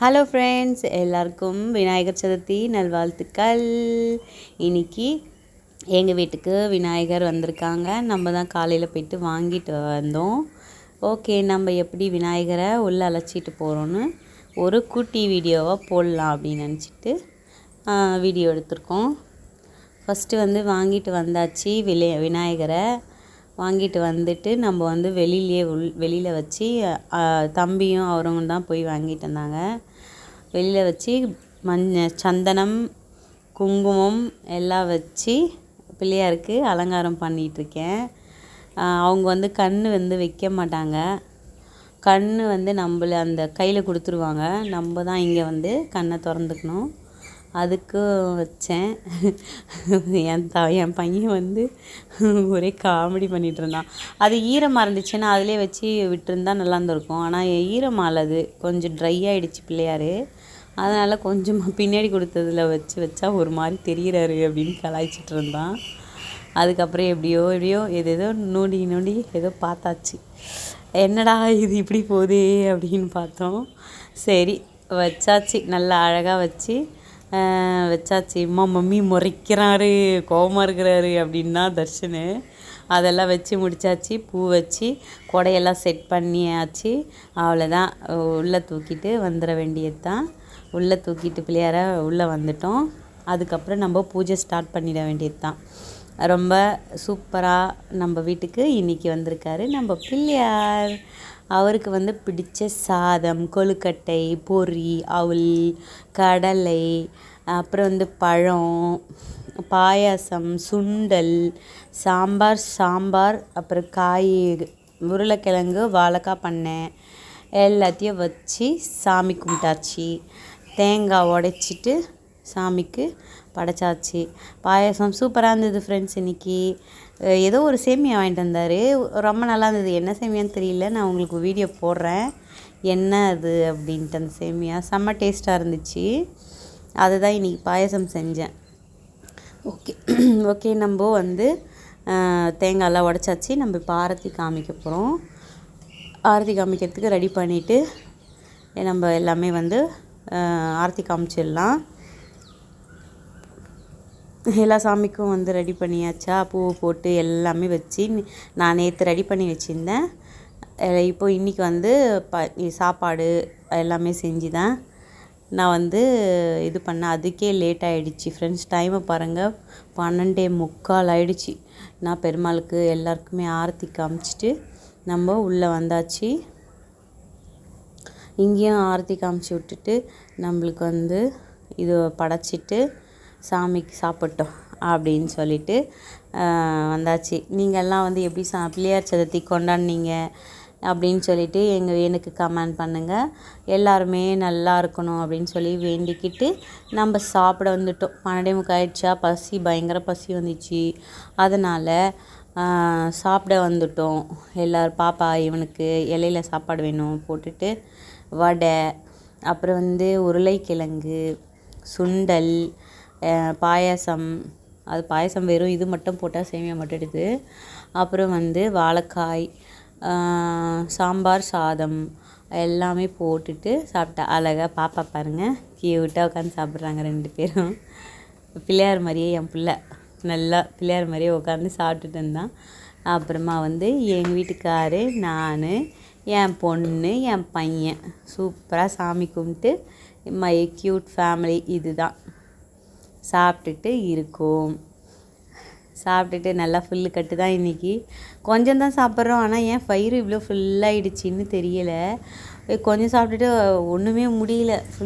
Hello friends எல்லாருக்கும் விநாயகர் சதுர்த்தி நல்வாழ்த்துக்கள். இன்னைக்கு எங்கள் வீட்டுக்கு விநாயகர் வந்திருக்காங்க. நம்ம தான் காலையில் போயிட்டு வாங்கிட்டு வந்தோம். ஓகே நம்ம எப்படி விநாயகரை உள்ளே அழைச்சிட்டு போகிறோன்னு ஒரு குட்டி வீடியோவாக போடலாம் அப்படின்னு நினச்சிட்டு வீடியோ எடுத்திருக்கோம். ஃபஸ்ட்டு வந்து வாங்கிட்டு வந்தாச்சு விலை விநாயகரை. வாங்கிட்டு வந்துட்டு நம்ம வந்து வெளியிலே உள் வெளியில் வச்சு தம்பியும் அவரும் தான் போய் வாங்கிட்டு வந்தாங்க. வெளியில் வச்சு மஞ்ச சந்தனம் குங்குமம் எல்லாம் வச்சு பிள்ளையாருக்கு அலங்காரம் பண்ணிகிட்ருக்கேன் அவங்க வந்து கண் வந்து வைக்க மாட்டாங்க. கண் வந்து நம்மள அந்த கையில் கொடுத்துருவாங்க. நம்ம தான் இங்கே வந்து கண்ணை திறந்துக்கணும். அதுக்கும் வச்சேன். என் த என் பையன் வந்து ஒரே காமெடி பண்ணிகிட்டு இருந்தான். அது ஈரமாக இருந்துச்சுன்னா அதிலே வச்சு விட்டுருந்தா நல்லா இருந்திருக்கும். ஆனால் ஈரமாக அது. கொஞ்சம் ட்ரை ஆகிடுச்சு பிள்ளையார். அதனால் கொஞ்சமாக பின்னாடி கொடுத்ததில் வச்சு வச்சா ஒரு மாதிரி தெரிகிறாரு அப்படின்னு கலாய்ச்சிட்டு இருந்தான். அதுக்கப்புறம் எப்படியோ எப்படியோ எது ஏதோ நோண்டி நோண்டி ஏதோ பார்த்தாச்சு. என்னடா இது இப்படி போகுது அப்படின்னு பார்த்தோம். சரி வச்சாச்சு. நல்லா அழகாக வச்சு வச்சாச்சு. அம்மா மம்மி முறைக்கிறாரு கோபமாக இருக்கிறாரு அப்படின்னா தர்ஷனு. அதெல்லாம் வச்சு முடித்தாச்சு பூ வச்சு கொடையெல்லாம் செட் பண்ணியாச்சு. அவ்வளோதான். உள்ளே தூக்கிட்டு வந்துட வேண்டியது தான் உள்ளே தூக்கிட்டு பிள்ளையார உள்ளே வந்துட்டோம். அதுக்கப்புறம் நம்ம பூஜை ஸ்டார்ட் பண்ணிட வேண்டியது தான் ரொம்ப சூப்பராக நம்ம வீட்டுக்கு இன்றைக்கி வந்திருக்காரு நம்ம பிள்ளையார். அவருக்கு வந்து பிடித்த சாதம் கொழுக்கட்டை பொரி அவுல் கடலை அப்புறம் வந்து பழம் பாயாசம் சுண்டல் சாம்பார் சாம்பார் அப்புறம் காய் உருளைக்கிழங்கு வாழைக்காய் பண்ணேன் எல்லாத்தையும் வச்சு சாமி கும்பிட்டாச்சு. தேங்காய் உடைச்சிட்டு சாமிக்கு படைச்சாச்சு. பாயாசம் சூப்பராக இருந்தது ஃப்ரெண்ட்ஸ் இன்றைக்கி ஏதோ ஒரு சேமியா வாங்கிட்டு வந்தார். ரொம்ப நல்லா இருந்தது. என்ன சேமியான்னு தெரியல. நான் உங்களுக்கு வீடியோ போடுறேன். என்ன அது அப்படின்ட்டு அந்த சேமியா. செம்ம டேஸ்ட்டாக இருந்துச்சு. அதுதான் இன்றைக்கி பாயசம் செஞ்சேன். ஓகே ஓகே நம்ம வந்து தேங்காயெல்லாம் உடச்சாச்சு. நம்ம இப்போ ஆரத்தி காமிக்க போகிறோம் ஆரத்தி காமிக்கிறதுக்கு ரெடி பண்ணிவிட்டு நம்ம எல்லாமே வந்து ஆரத்தி காமிச்சிடலாம். எல்லா சாமிக்கும் வந்து ரெடி பண்ணியாச்சா? பூ போட்டு எல்லாமே வச்சு நான் நேற்று ரெடி பண்ணி வச்சுருந்தேன். இப்போ இன்றைக்கி வந்து ப சாப்பாடு எல்லாமே செஞ்சு தான் நான் வந்து இது பண்ணேன் அதுக்கே லேட் ஆகிடுச்சி ஃப்ரெண்ட்ஸ் டைமை பாருங்கள் பன்னெண்டே முக்கால் ஆகிடுச்சி நான் பெருமாளுக்கு எல்லாருக்குமே ஆரத்தி காமிச்சிட்டு நம்ம உள்ளே வந்தாச்சு. இங்கேயும் ஆரத்தி காமிச்சு விட்டுட்டு நம்மளுக்கு வந்து இது படைச்சிட்டு சாமிக்கு சாப்பிட்டோம் அப்படின்னு சொல்லிட்டு வந்தாச்சு. நீங்கள்லாம் வந்து எப்படி சா பிள்ளையார் சதுர்த்தி கொண்டாடினீங்க அப்படின்னு சொல்லிட்டு எங்கள் எனக்கு கமெண்ட் பண்ணுங்கள் எல்லாருமே நல்லா இருக்கணும் அப்படின்னு சொல்லி வேண்டிக்கிட்டு நம்ம சாப்பிட வந்துட்டோம். பன்னெண்டே முக்காயிடுச்சா பசி பயங்கர பசி வந்துச்சு. அதனால் சாப்பிட வந்துட்டோம். எல்லோரும் பாப்பா இவனுக்கு இலையில சாப்பாடு வேணும் போட்டுட்டு வடை அப்புறம் வந்து உருளைக்கிழங்கு சுண்டல் பாயாசம் அது பாயாசம் வெறும் இது மட்டும் போட்டால் சேமியா மட்டும் எடுத்து அப்புறம் வந்து வாழைக்காய் சாம்பார் சாதம் எல்லாமே போட்டுட்டு சாப்பிட்டா அழகாக பாப்பா பாருங்கள் கியூட்டாக உட்காந்து சாப்பிட்றாங்க ரெண்டு பேரும். பிள்ளையார் மாதிரியே என் பிள்ளை நல்லா பிள்ளையார் மாதிரியே உட்காந்து சாப்பிட்டுட்டு இருந்தான். அப்புறமா வந்து எங்கள் வீட்டுக்காரு நான் என் பொண்ணு என் பையன் சூப்பராக சாமி கும்பிட்டு மை க்யூட் ஃபேமிலி இதுதான். சாப்பிட்டுட்டு இருக்கோம். சாப்பிட்டுட்டு நல்லா ஃபுல்லு கட்டு தான் இன்றைக்கி கொஞ்சம் தான் சாப்பிட்றோம். ஆனால் ஏன் ஃபயிறு இவ்வளோ ஃபுல்லாகிடுச்சின்னு தெரியலை. கொஞ்சம் சாப்பிட்டுட்டு ஒன்றுமே முடியல. ஃபுல்